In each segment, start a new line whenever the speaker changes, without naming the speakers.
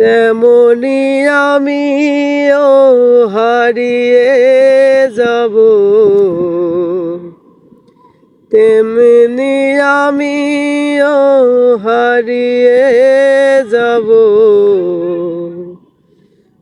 তেমনি আমি ও হারিয়ে যাব। তেমনি আমি ও হারিয়ে যাব।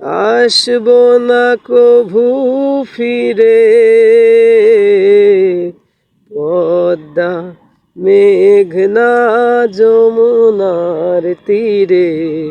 আসব না কভু ফিরে। পদ্মা, মেঘনা, যমুনার তীরে।